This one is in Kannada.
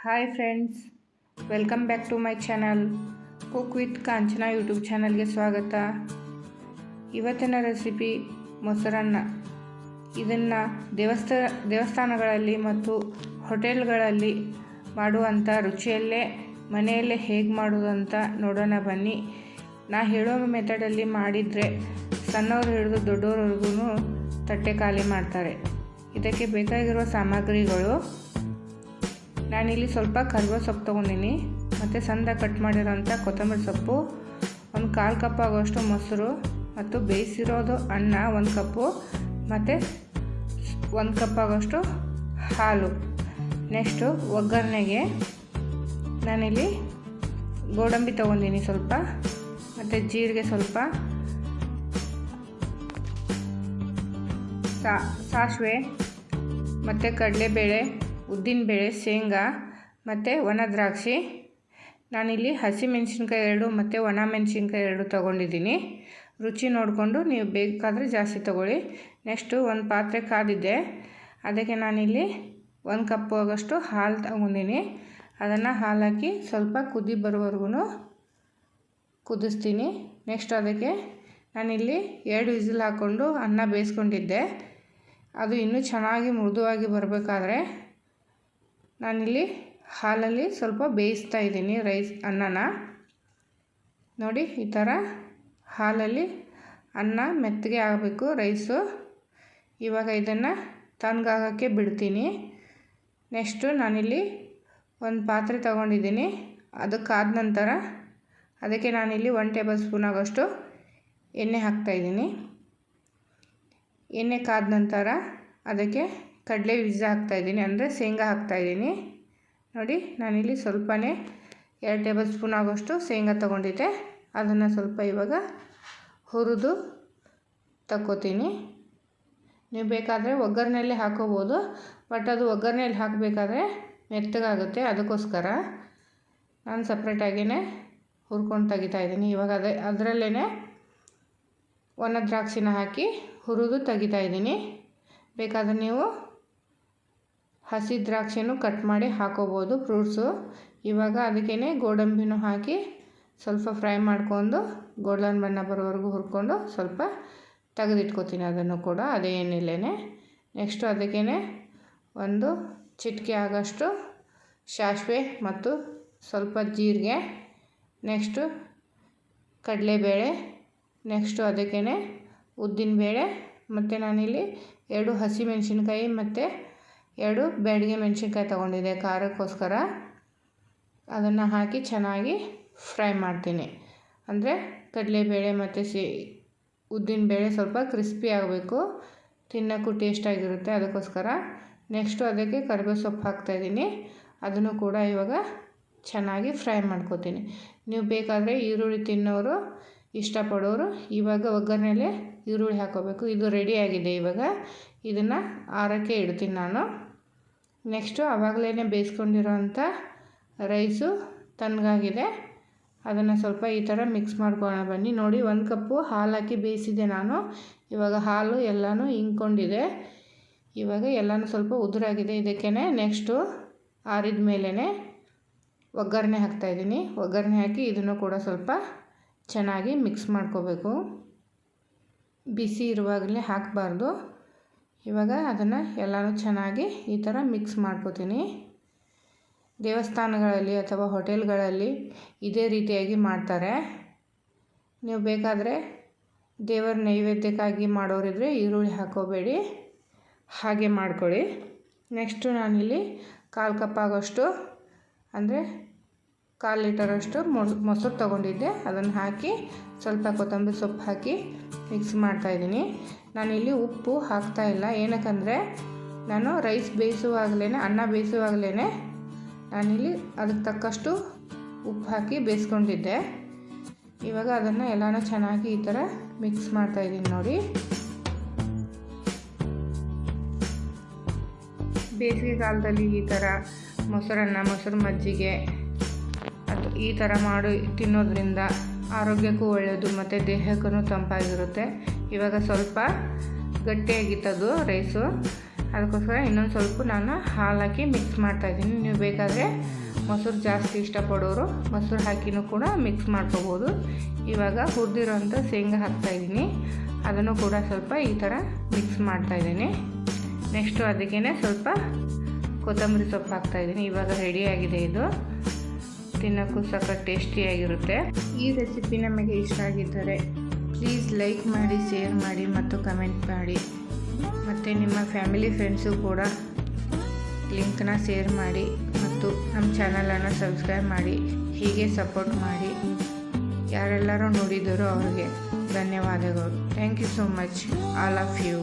Hi friends welcome back to my channel cook with Kanchana YouTube ಚಾನಲ್ಗೆ ಸ್ವಾಗತ. ಇವತ್ತಿನ ರೆಸಿಪಿ ಮೊಸರನ್ನ. ಇದನ್ನು ದೇವಸ್ಥ, ದೇವಸ್ಥಾನಗಳಲ್ಲಿ ಮತ್ತು ಹೋಟೆಲ್ಗಳಲ್ಲಿ ಮಾಡುವಂಥ ರುಚಿಯಲ್ಲೇ, ಮನೆಯಲ್ಲೇ ಹೇಗೆ ಮಾಡೋದು ಅಂತ ನೋಡೋಣ ಬನ್ನಿ. ನಾ ಹೇಳೋ ಮೆಥಡಲ್ಲಿ ಮಾಡಿದರೆ ಸಣ್ಣವ್ರು ಹಿಡಿದು ದೊಡ್ಡವ್ರವರೆಗೂ ತಟ್ಟೆ ಖಾಲಿ ಮಾಡ್ತಾರೆ. ಇದಕ್ಕೆ ಬೇಕಾಗಿರುವ ಸಾಮಗ್ರಿಗಳು ನಾನಿಲ್ಲಿ ಸ್ವಲ್ಪ ಕರ್ವ ಸೊಪ್ಪು ತೊಗೊಂಡಿನಿ. ಮತ್ತು ಸಣ್ಣ ಕಟ್ ಮಾಡಿರೋಂಥ ಕೊತ್ತಂಬರಿ ಸೊಪ್ಪು, ಒಂದು ಕಾಲು ಕಪ್ ಆಗೋಷ್ಟು ಮೊಸರು ಮತ್ತು ಬೇಯಿಸಿರೋದು ಅನ್ನ ಒಂದು ಕಪ್ಪು. ಮತ್ತು ಒಂದು ಕಪ್ ಆಗೋಷ್ಟು ಹಾಲು. ನೆಕ್ಸ್ಟು ಒಗ್ಗರಣೆಗೆ ನಾನಿಲ್ಲಿ ಗೋಡಂಬಿ ತೊಗೊಂಡಿನಿ ಸ್ವಲ್ಪ. ಮತ್ತು ಜೀರಿಗೆ ಸ್ವಲ್ಪ. ಸಾಸಿವೆ. ಮತ್ತು ಕಡಲೆಬೇಳೆ. ಉದ್ದಿನಬೇಳೆ ಶೇಂಗಾ ಮತ್ತು ಒಣ ದ್ರಾಕ್ಷಿ. ನಾನಿಲ್ಲಿ ಹಸಿ ಮೆಣಸಿನ್ಕಾಯಿ ಎರಡು ಮತ್ತು ಒಣ ಮೆಣಸಿನ್ಕಾಯಿ ಎರಡು ತೊಗೊಂಡಿದ್ದೀನಿ. ರುಚಿ ನೋಡಿಕೊಂಡು ನೀವು ಬೇಕಾದರೆ ಜಾಸ್ತಿ ತೊಗೊಳ್ಳಿ. ನೆಕ್ಸ್ಟು ಒಂದು ಪಾತ್ರೆ ಕಾದಿದ್ದೆ ಅದಕ್ಕೆ ನಾನಿಲ್ಲಿ ಒಂದು ಕಪ್ ಆಗಷ್ಟು ಹಾಲು ತಗೊಂಡಿನಿ ಅದನ್ನು ಹಾಲು ಹಾಕಿ ಸ್ವಲ್ಪ ಕುದಿ ಬರೋವರೆಗೂ ಕುದಿಸ್ತೀನಿ. ನೆಕ್ಸ್ಟ್ ಅದಕ್ಕೆ ನಾನಿಲ್ಲಿ ಎರಡು ವಿಸಿಲ್ ಹಾಕ್ಕೊಂಡು ಅನ್ನ ಬೇಯಿಸ್ಕೊಂಡಿದ್ದೆ. ಅದು ಇನ್ನೂ ಚೆನ್ನಾಗಿ ಮೃದುವಾಗಿ ಬರಬೇಕಾದ್ರೆ ನಾನಿಲ್ಲಿ ಹಾಲಲ್ಲಿ ಸ್ವಲ್ಪ ಬೇಯಿಸ್ತಾ ಇದ್ದೀನಿ ರೈಸ್ ಅನ್ನನ. ನೋಡಿ, ಈ ಥರ ಹಾಲಲ್ಲಿ ಅನ್ನ ಮೆತ್ತಗೆ ಆಗಬೇಕು ರೈಸು. ಇವಾಗ ಇದನ್ನು ತಣ್ಣಗಾಗೋಕ್ಕೆ ಬಿಡ್ತೀನಿ. ನೆಕ್ಸ್ಟು ನಾನಿಲ್ಲಿ ಒಂದು ಪಾತ್ರೆ ತಗೊಂಡಿದ್ದೀನಿ. ಅದಕ್ಕಾದ ನಂತರ ಅದಕ್ಕೆ ನಾನಿಲ್ಲಿ ಒನ್ ಟೇಬಲ್ ಸ್ಪೂನ್ ಆಗೋಷ್ಟು ಎಣ್ಣೆ ಹಾಕ್ತಾಯಿದ್ದೀನಿ ಎಣ್ಣೆ ಕಾದ ನಂತರ ಅದಕ್ಕೆ ಕಡಲೆ ಬೀಜ ಹಾಕ್ತಾಯಿದ್ದೀನಿ ಅಂದರೆ ಶೇಂಗಾ ಹಾಕ್ತಾಯಿದ್ದೀನಿ ನೋಡಿ, ನಾನಿಲ್ಲಿ ಸ್ವಲ್ಪನೇ ಎರಡು ಟೇಬಲ್ ಸ್ಪೂನ್ ಆಗೋಷ್ಟು ಶೇಂಗಾ ತೊಗೊಂಡಿದ್ದೆ. ಅದನ್ನು ಸ್ವಲ್ಪ ಇವಾಗ ಹುರಿದು ತಕ್ಕೋತೀನಿ. ನೀವು ಬೇಕಾದರೆ ಒಗ್ಗರಣೆಯಲ್ಲಿ ಹಾಕೋಬೋದು, ಬಟ್ ಅದು ಒಗ್ಗರಣೆಯಲ್ಲಿ ಹಾಕಬೇಕಾದ್ರೆ ಮೆತ್ತಗಾಗುತ್ತೆ ಅದಕ್ಕೋಸ್ಕರ. ನಾನು ಸಪ್ರೇಟಾಗಿಯೇ ಹುರ್ಕೊಂಡು ತೆಗಿತಾಯಿದ್ದೀನಿ ಇವಾಗ ಅದೇ ಅದರಲ್ಲೇ ಒಣ ದ್ರಾಕ್ಷಿನ ಹಾಕಿ ಹುರಿದು ತೆಗಿತಾಯಿದ್ದೀನಿ ಬೇಕಾದರೆ ನೀವು ಹಸಿ ದ್ರಾಕ್ಷಿನೂ ಕಟ್ ಮಾಡಿ ಹಾಕೋಬೋದು ಫ್ರೂಟ್ಸು ಇವಾಗ ಅದಕ್ಕೇ ಗೋಡಂಬಿನೂ ಹಾಕಿ ಸ್ವಲ್ಪ ಫ್ರೈ ಮಾಡ್ಕೊಂಡು ಗೋಲ್ಡನ್ ಬಣ್ಣ ಬರೋವರೆಗೂ ಹುರ್ಕೊಂಡು ಸ್ವಲ್ಪ ತೆಗೆದಿಟ್ಕೋತೀನಿ ಅದನ್ನು ಕೂಡ, ಅದೇ ಎಣ್ಣೆಲೇ ನೆಕ್ಸ್ಟು ಅದಕ್ಕೇ ಒಂದು ಚಿಟಿಕೆ ಆಗೋಷ್ಟು ಸಾಸಿವೆ ಮತ್ತು ಸ್ವಲ್ಪ ಜೀರಿಗೆ. ನೆಕ್ಸ್ಟು ಕಡಲೆಬೇಳೆ. ನೆಕ್ಸ್ಟು ಅದಕ್ಕೇ ಉದ್ದಿನಬೇಳೆ. ಮತ್ತು ನಾನಿಲ್ಲಿ ಎರಡು ಹಸಿಮೆಣ್ಸಿನ್ಕಾಯಿ ಮತ್ತು ಎರಡು ಬೇಡಿಗೆ ಮೆಣಸಿನ್ಕಾಯಿ ತೊಗೊಂಡಿದ್ದೆ ಖಾರಕ್ಕೋಸ್ಕರ. ಅದನ್ನು ಹಾಕಿ ಚೆನ್ನಾಗಿ ಫ್ರೈ ಮಾಡ್ತೀನಿ. ಅಂದರೆ ಕಡಲೆಬೇಳೆ ಮತ್ತು ಸಿ ಉದ್ದಿನಬೇಳೆ ಸ್ವಲ್ಪ ಕ್ರಿಸ್ಪಿ ಆಗಬೇಕು. ತಿನ್ನೋಕ್ಕೂ ಟೇಸ್ಟಾಗಿರುತ್ತೆ ಅದಕ್ಕೋಸ್ಕರ. ನೆಕ್ಸ್ಟು ಅದಕ್ಕೆ ಕರಿಬೇವು ಸೊಪ್ಪು ಹಾಕ್ತಾಯಿದ್ದೀನಿ ಅದನ್ನು ಕೂಡ ಇವಾಗ ಚೆನ್ನಾಗಿ ಫ್ರೈ ಮಾಡ್ಕೋತೀನಿ. ನೀವು ಬೇಕಾದರೆ ಈರುಳ್ಳಿ ತಿನ್ನೋರು, ಇಷ್ಟಪಡೋರು ಇವಾಗ ಒಗ್ಗರಣೆಲೆ ಈರುಳ್ಳಿ ಹಾಕೋಬೇಕು. ಇದು ರೆಡಿಯಾಗಿದೆ ಇವಾಗ. ಇದನ್ನು ಆರಕ್ಕೆ ಇಡ್ತೀನಿ ನಾನು. ನೆಕ್ಸ್ಟು ಆವಾಗಲೇ ಬೇಯಿಸ್ಕೊಂಡಿರೋಂಥ ರೈಸು ತಣ್ಣಗಾಗಿದೆ ಅದನ್ನು ಸ್ವಲ್ಪ ಈ ಥರ ಮಿಕ್ಸ್ ಮಾಡ್ಕೊಳ್ಳೋಣ ಬನ್ನಿ. ನೋಡಿ, ಒಂದು ಕಪ್ಪು ಹಾಲು ಹಾಕಿ ಬೇಯಿಸಿದೆ ನಾನು. ಇವಾಗ ಹಾಲು ಎಲ್ಲನೂ ಹಿಂಕೊಂಡಿದೆ ಇವಾಗ ಎಲ್ಲನೂ ಸ್ವಲ್ಪ ಉದುರಾಗಿದೆ ಇದಕ್ಕೇ ನೆಕ್ಸ್ಟು ಆರಿದ ಮೇಲೇ ಒಗ್ಗರಣೆ ಹಾಕ್ತಾಯಿದ್ದೀನಿ ಒಗ್ಗರಣೆ ಹಾಕಿ ಇದನ್ನು ಕೂಡ ಸ್ವಲ್ಪ ಚೆನ್ನಾಗಿ ಮಿಕ್ಸ್ ಮಾಡ್ಕೋಬೇಕು. ಬಿಸಿ ಇರುವಾಗಲೇ ಹಾಕಬಾರ್ದು. ಇವಾಗ ಅದನ್ನು ಎಲ್ಲನೂ ಚೆನ್ನಾಗಿ ಈ ಥರ ಮಿಕ್ಸ್ ಮಾಡ್ಕೋತೀನಿ. ದೇವಸ್ಥಾನಗಳಲ್ಲಿ ಅಥವಾ ಹೋಟೆಲ್ಗಳಲ್ಲಿ ಇದೇ ರೀತಿಯಾಗಿ ಮಾಡ್ತಾರೆ. ನೀವು ಬೇಕಾದರೆ ದೇವರ ನೈವೇದ್ಯಕ್ಕಾಗಿ ಮಾಡೋರಿದ್ರೆ ಈರುಳ್ಳಿ ಹಾಕೋಬೇಡಿ. ಹಾಗೆ ಮಾಡ್ಕೊಳ್ಳಿ. ನೆಕ್ಸ್ಟು ನಾನಿಲ್ಲಿ ಕಾಲು ಕಪ್ ಆಗೋಷ್ಟು ಅಂದರೆ ಕಾಲು ಲೀಟರಷ್ಟು ಮೊಸರು ತೊಗೊಂಡಿದ್ದೆ. ಅದನ್ನು ಹಾಕಿ ಸ್ವಲ್ಪ ಕೊತ್ತಂಬರಿ ಸೊಪ್ಪು ಹಾಕಿ ಮಿಕ್ಸ್ ಮಾಡ್ತಾಯಿದ್ದೀನಿ ನಾನಿಲ್ಲಿ ಉಪ್ಪು ಹಾಕ್ತಾಯಿಲ್ಲ ಏನಕ್ಕಂದರೆ ನಾನು ರೈಸ್ ಬೇಯಿಸುವಾಗಲೇ ಅನ್ನ ಬೇಯಿಸುವಾಗಲೇ ನಾನಿಲ್ಲಿ ಅದಕ್ಕೆ ತಕ್ಕಷ್ಟು ಉಪ್ಪು ಹಾಕಿ ಬೇಯಿಸ್ಕೊಂಡಿದ್ದೆ. ಇವಾಗ ಅದನ್ನು ಎಲ್ಲನೂ ಚೆನ್ನಾಗಿ ಈ ಥರ ಮಿಕ್ಸ್ ಮಾಡ್ತಾಯಿದ್ದೀನಿ ನೋಡಿ. ಬೇಸಿಗೆ ಕಾಲದಲ್ಲಿ ಈ ಥರ ಮೊಸರನ್ನ ಮೊಸರು ಮಜ್ಜಿಗೆ ಈ ಥರ ಮಾಡಿ, ತಿನ್ನೋದ್ರಿಂದ ಆರೋಗ್ಯಕ್ಕೂ ಒಳ್ಳೆಯದು ಮತ್ತು ದೇಹಕ್ಕೂ ತಂಪಾಗಿರುತ್ತೆ. ಇವಾಗ ಸ್ವಲ್ಪ ಗಟ್ಟಿಯಾಗಿತ್ತದು ರೈಸು ಅದಕ್ಕೋಸ್ಕರ ಇನ್ನೊಂದು ಸ್ವಲ್ಪ ನಾನು ಹಾಲಾಕಿ ಹಾಕಿ ಮಿಕ್ಸ್ ಮಾಡ್ತಾಯಿದ್ದೀನಿ ನೀವು ಬೇಕಾದರೆ ಮೊಸರು ಜಾಸ್ತಿ ಇಷ್ಟಪಡೋರು ಮೊಸರು ಹಾಕಿನೂ ಕೂಡ ಮಿಕ್ಸ್ ಮಾಡ್ಕೋಬೋದು. ಇವಾಗ ಹುರಿದಿರೋಂಥ ಶೇಂಗಾ ಹಾಕ್ತಾಯಿದ್ದೀನಿ ಅದನ್ನು ಕೂಡ ಸ್ವಲ್ಪ ಈ ಥರ ಮಿಕ್ಸ್ ಮಾಡ್ತಾಯಿದ್ದೀನಿ ನೆಕ್ಸ್ಟು ಅದಕ್ಕೇ ಸ್ವಲ್ಪ ಕೊತ್ತಂಬರಿ ಸೊಪ್ಪು ಹಾಕ್ತಾಯಿದ್ದೀನಿ ಇವಾಗ ರೆಡಿಯಾಗಿದೆ ಇದು. ತಿನ್ನೋಕ್ಕೂ ಸಖತ್ ಟೇಸ್ಟಿಯಾಗಿರುತ್ತೆ ಈ ರೆಸಿಪಿ ನಮಗೆ ಇಷ್ಟ ಆಗಿದ್ದರೆ ಪ್ಲೀಸ್ ಲೈಕ್ ಮಾಡಿ ಶೇರ್ ಮಾಡಿ ಮತ್ತು ಕಮೆಂಟ್ ಮಾಡಿ. ಮತ್ತು ನಿಮ್ಮ ಫ್ಯಾಮಿಲಿ ಫ್ರೆಂಡ್ಸು ಕೂಡ ಲಿಂಕ್ನ ಶೇರ್ ಮಾಡಿ ಮತ್ತು ನಮ್ಮ ಚಾನಲನ್ನು ಸಬ್ಸ್ಕ್ರೈಬ್ ಮಾಡಿ, ಹೀಗೆ ಸಪೋರ್ಟ್ ಮಾಡಿ. ಯಾರೆಲ್ಲರೂ ನೋಡಿದರೋ ಅವ್ರಿಗೆ ಧನ್ಯವಾದಗಳು. Thank you so much all of you